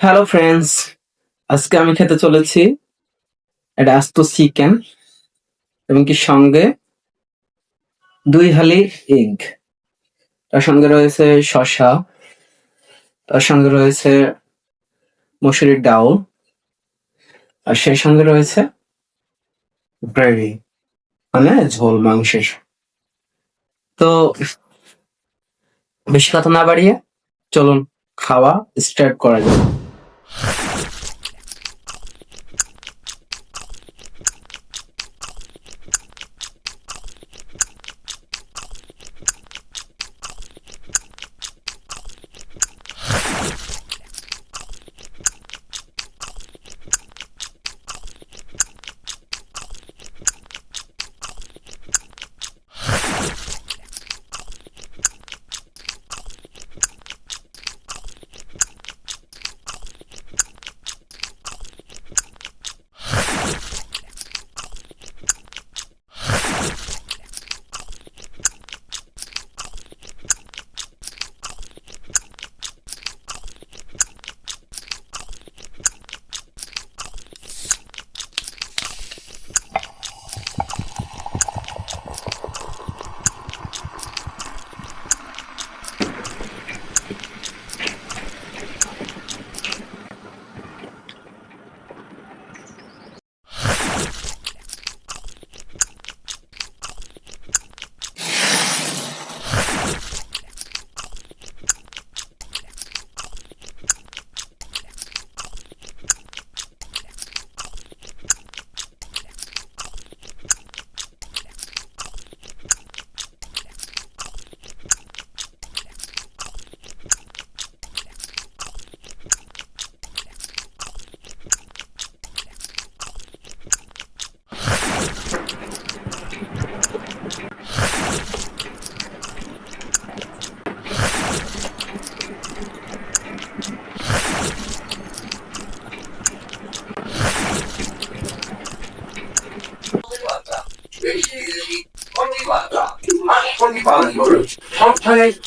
Hello friends আজকে আমি খেতে চলেছি এটা আস্ত চিকেন এবং কি সঙ্গে দুই হালি এগ তার সঙ্গে রয়েছে শসা, তার সঙ্গে রয়েছে মসুরির ডাউল আর সেই সঙ্গে রয়েছে গ্রেভি মানে ঝোল মাংসের। তো বেশি কথা না বাড়িয়ে চলুন খাওয়া স্টার্ট করা Sometimes you.